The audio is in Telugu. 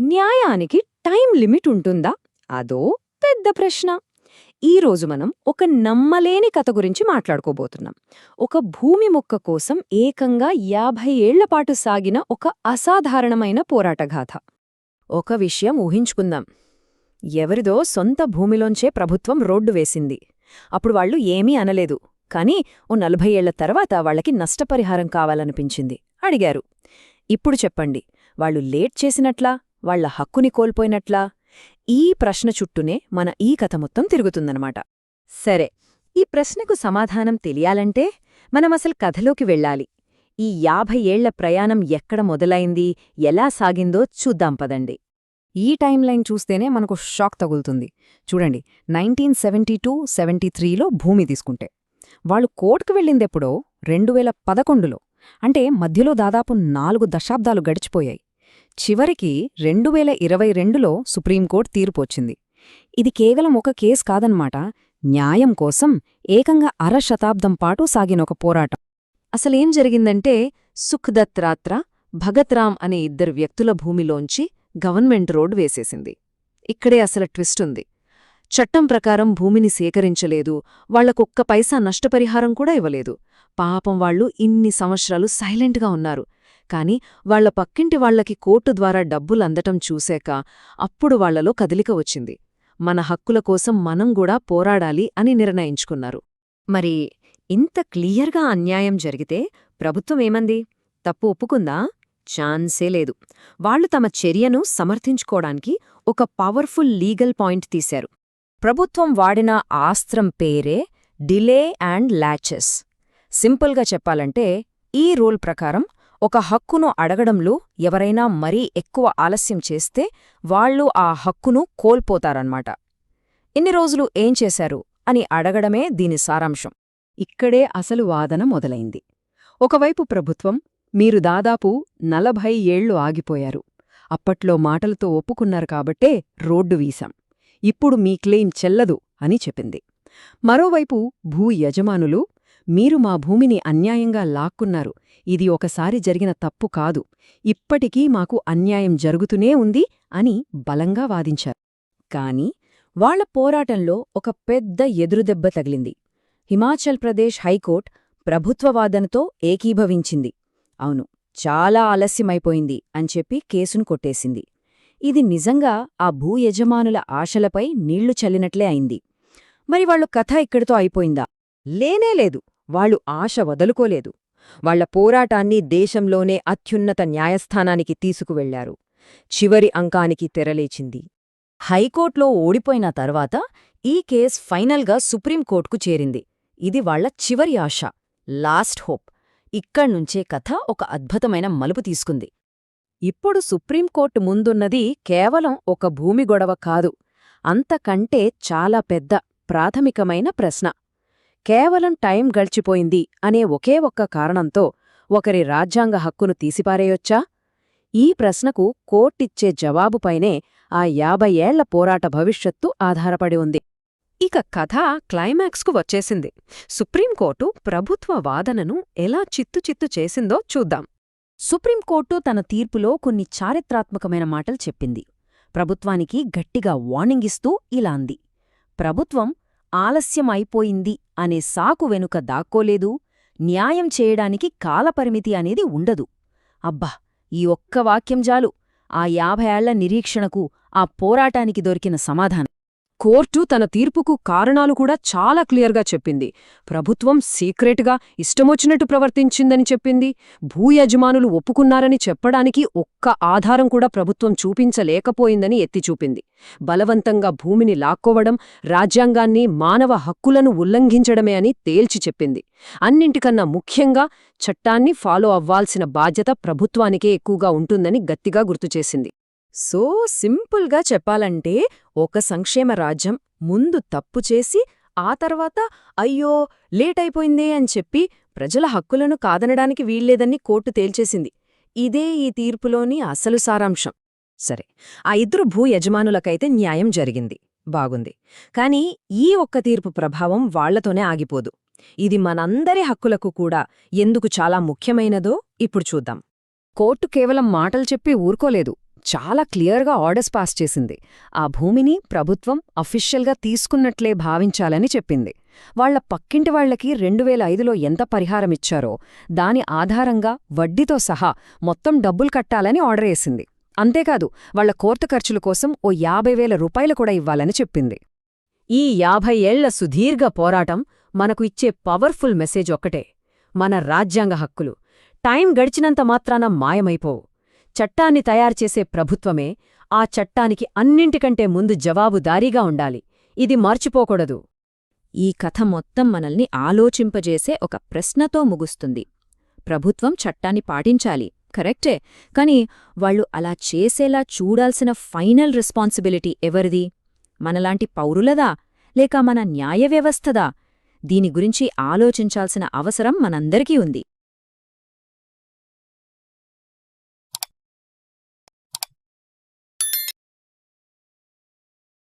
న్యాయానికి టైం లిమిట్ ఉంటుందా? అదో పెద్ద ప్రశ్న. ఈరోజు మనం ఒక నమ్మలేని కథ గురించి మాట్లాడుకోబోతున్నాం. ఒక భూమి మొక్క కోసం ఏకంగా యాభై ఏళ్ళపాటు సాగిన ఒక అసాధారణమైన పోరాటగాథ. ఒక విషయం ఊహించుకుందాం. ఎవరిదో సొంత భూమిలోంచే ప్రభుత్వం రోడ్డు వేసింది. అప్పుడు వాళ్ళు ఏమీ అనలేదు. కాని ఓ నలభై ఏళ్ళ తర్వాత వాళ్ళకి నష్టపరిహారం కావాలనిపించింది. అడిగారు. ఇప్పుడు చెప్పండి వాళ్ళు లేట్ చేసినట్లా? వాళ్ళ హక్కుని కోల్పోయినట్లా ఈ ప్రశ్న చుట్టూనే మన ఈ కథ మొత్తం తిరుగుతుందనమాట సరే ఈ ప్రశ్నకు సమాధానం తెలియాలంటే మనమసలు కథలోకి వెళ్ళాలి. ఈ యాభై ఏళ్ళ ప్రయాణం ఎక్కడ మొదలైంది ఎలా సాగిందో చూద్దాం పదండి. ఈ టైం లైన్ చూస్తేనే మనకు షాక్ తగులుతుంది. చూడండి నైన్టీన్ సెవెంటీ టూ సెవెంటీ త్రీలో భూమి తీసుకుంటే. వాళ్ళు కోర్టుకు వెళ్ళిందెప్పుడో? రెండు వేల పదకొండులో. అంటే మధ్యలో దాదాపు నాలుగు దశాబ్దాలు గడిచిపోయాయి. చివరికి రెండు వేల ఇరవై రెండులో సుప్రీంకోర్టు తీర్పొచ్చింది. ఇది కేవలం ఒక కేసు కాదన్నమాట. న్యాయం కోసం ఏకంగా అర శతాబ్దం పాటు సాగిన ఒక పోరాటం. అసలేం జరిగిందంటే సుఖ్దత్ రాత్ర భగత్రామ్ అనే ఇద్దరు వ్యక్తుల భూమిలోంచి గవర్నమెంట్ రోడ్ వేసేసింది. ఇక్కడే అసలు ట్విస్ట్ ఉంది. చట్టం ప్రకారం భూమిని సేకరించలేదు వాళ్ళకొక్క పైసా నష్టపరిహారం కూడా ఇవ్వలేదు. పాపం వాళ్ళు ఇన్ని సంవత్సరాలు సైలెంట్గా ఉన్నారు. కాని వాళ్ళ పక్కింటి వాళ్ళకి కోర్టు ద్వారా డబ్బులందటం చూశాక అప్పుడు వాళ్ళలో కదిలిక వచ్చింది. మన హక్కుల కోసం మనం కూడా పోరాడాలి అని నిర్ణయించుకున్నారు. మరి ఇంత క్లియర్గా అన్యాయం జరిగితే ప్రభుత్వమేమంది తప్పు ఒప్పుకుందా? ఛాన్సే లేదు. వాళ్ళు తమ చర్యను సమర్థించుకోడానికి ఒక పవర్ఫుల్ లీగల్ పాయింట్ తీశారు. ప్రభుత్వం వాడిన ఆస్త్రం పేరే డిలే అండ్ లాచెస్. సింపుల్గా చెప్పాలంటే ఈ రూల్ ప్రకారం ఒక హక్కును అడగడంలో ఎవరైనా మరీ ఎక్కువ ఆలస్యం చేస్తే వాళ్ళు ఆ హక్కును కోల్పోతారన్మాట ఇన్ని రోజులు ఏం చేశారు? అని అడగడమే దీని సారాంశం. ఇక్కడే అసలు వాదన మొదలైంది. ఒకవైపు ప్రభుత్వం మీరు దాదాపు నలభై ఏళ్ళు ఆగిపోయారు. అప్పట్లో మాటలతో ఒప్పుకున్నారు కాబట్టే రోడ్డు వీసాం. ఇప్పుడు మీ క్లెయిమ్ చెల్లదు అని చెప్పింది. మరోవైపు భూ యజమానులు మీరు మా భూమిని అన్యాయంగా లాక్కున్నారు. ఇది ఒకసారి జరిగిన తప్పు కాదు. ఇప్పటికీ మాకు అన్యాయం జరుగుతూనే ఉంది అని బలంగా వాదించారు. కాని వాళ్ళ పోరాటంలో ఒక పెద్ద ఎదురుదెబ్బ తగిలింది. హిమాచల్ ప్రదేశ్ హైకోర్ట్ ప్రభుత్వవాదనతో ఏకీభవించింది. అవును చాలా ఆలస్యమైపోయింది అని చెప్పి కేసును కొట్టేసింది. ఇది నిజంగా ఆ భూ యజమానుల ఆశలపై నీళ్ళు చల్లినట్లే అయింది. మరి వాళ్ళు కథ ఇక్కడితో అయిపోయిందా? లేనేలేదు వాళ్ళు ఆశ వదులుకోలేదు. వాళ్ళ పోరాటాన్ని దేశంలోనే అత్యున్నత న్యాయస్థానానికి తీసుకువెళ్ళారు. చివరి అంకానికి తెరలేచింది. హైకోర్టులో ఓడిపోయిన తర్వాత ఈ కేస్ ఫైనల్గా సుప్రీంకోర్టుకు చేరింది. ఇది వాళ్ళ చివరి ఆశ లాస్ట్ హోప్. ఇక్కడ్నుంచే కథ ఒక అద్భుతమైన మలుపు తీసుకుంది. ఇప్పుడు సుప్రీంకోర్టు ముందున్నది కేవలం ఒక భూమి గొడవ కాదు. అంతకంటే చాలా పెద్ద ప్రాథమికమైన ప్రశ్న. కేవలం టైం గడిచిపోయింది అనే ఒకే ఒక్క కారణంతో ఒకరి రాజ్యాంగ హక్కును తీసిపారేయొచ్చా? ఈ ప్రశ్నకు కోర్టిచ్చే జవాబుపైనే ఆ యాభై ఏళ్ళ పోరాట భవిష్యత్తు ఆధారపడి ఉంది. ఇక కథ క్లైమాక్స్కు వచ్చేసింది. సుప్రీంకోర్టు ప్రభుత్వ వాదనను ఎలా చిత్తుచిత్తు చేసిందో చూద్దాం. సుప్రీంకోర్టు తన తీర్పులో కొన్ని చారిత్రాత్మకమైన మాటలు చెప్పింది. ప్రభుత్వానికి గట్టిగా వార్నింగ్ ఇస్తూ ఇలా అంది. ప్రభుత్వం ఆలస్యం అయిపోయింది అనే సాకు వెనుక దాక్కోలేదు. న్యాయం చేయడానికి కాలపరిమితి అనేది ఉండదు. అబ్బా! ఈ ఒక్క వాక్యం జాలు ఆ యాభై ఏళ్ళ నిరీక్షణకు ఆ పోరాటానికి దొరికిన సమాధానం. కోర్టు తన తీర్పుకు కారణాలు కూడా చాలా క్లియర్గా చెప్పింది. ప్రభుత్వం సీక్రెట్గా ఇష్టమొచ్చినట్టు ప్రవర్తించిందని చెప్పింది. భూయజమానులు ఒప్పుకున్నారని చెప్పడానికి ఒక్క ఆధారం కూడా ప్రభుత్వం చూపించలేకపోయిందని ఎత్తిచూపింది. బలవంతంగా భూమిని లాక్కోవడం రాజ్యాంగాన్ని మానవ హక్కులను ఉల్లంఘించడమే అని తేల్చి చెప్పింది. అన్నింటికన్నా ముఖ్యంగా చట్టాన్ని ఫాలో అవ్వాల్సిన బాధ్యత ప్రభుత్వానికే ఎక్కువగా ఉంటుందని గట్టిగా గుర్తుచేసింది సో సింపుల్గా చెప్పాలంటే ఒక సంక్షేమ రాజ్యం ముందు తప్పు చేసి ఆ తర్వాత అయ్యో లేటైపోయిందే అని చెప్పి ప్రజల హక్కులను కాదనడానికి వీల్లేదని కోర్టు తేల్చేసింది. ఇదే ఈ తీర్పులోని అసలు సారాంశం. సరే ఆ ఇద్దరు భూ యజమానులకైతే న్యాయం జరిగింది. బాగుంది. కాని ఈ ఒక్క తీర్పు ప్రభావం వాళ్ళతోనే ఆగిపోదు. ఇది మనందరి హక్కులకు కూడా ఎందుకు చాలా ముఖ్యమైనదో ఇప్పుడు చూద్దాం. కోర్టు కేవలం మాటలు చెప్పి ఊరుకోలేదు. చాలా క్లియర్గా ఆర్డర్స్ పాస్ చేసింది. ఆ భూమిని ప్రభుత్వం అఫీషియల్గా తీసుకున్నట్లే భావించాలని చెప్పింది. వాళ్ళ పక్కింటి వాళ్ళకి రెండు వేల ఐదులో ఎంత పరిహారమిచ్చారో దాని ఆధారంగా వడ్డీతో సహా మొత్తం డబ్బులు కట్టాలని ఆర్డర్ వేసింది. అంతేకాదు వాళ్ళ కోర్టు ఖర్చుల కోసం ఓ యాభై వేల రూపాయలు కూడా ఇవ్వాలని చెప్పింది. ఈ యాభై ఏళ్ళ సుదీర్ఘ పోరాటం మనకు ఇచ్చే పవర్ఫుల్ మెసేజ్ ఒక్కటే. మన రాజ్యాంగ హక్కులు. టైం గడిచినంత మాత్రాన మాయమైపోవు. చట్టాన్ని తయారుచేసే ప్రభుత్వమే ఆ చట్టానికి అన్నింటికంటే ముందు జవాబుదారీగా ఉండాలి. ఇది మర్చిపోకూడదు. ఈ కథ మొత్తం మనల్ని ఆలోచింపజేసే ఒక ప్రశ్నతో ముగుస్తుంది. ప్రభుత్వం చట్టాన్ని పాటించాలి కరెక్టే. కాని వాళ్ళు అలా చేసేలా చూడాల్సిన ఫైనల్ రెస్పాన్సిబిలిటీ ఎవరిది? మనలాంటి పౌరులదా? లేక మన న్యాయ వ్యవస్థదా? దీని గురించి ఆలోచించాల్సిన అవసరం మనందరికీ ఉంది.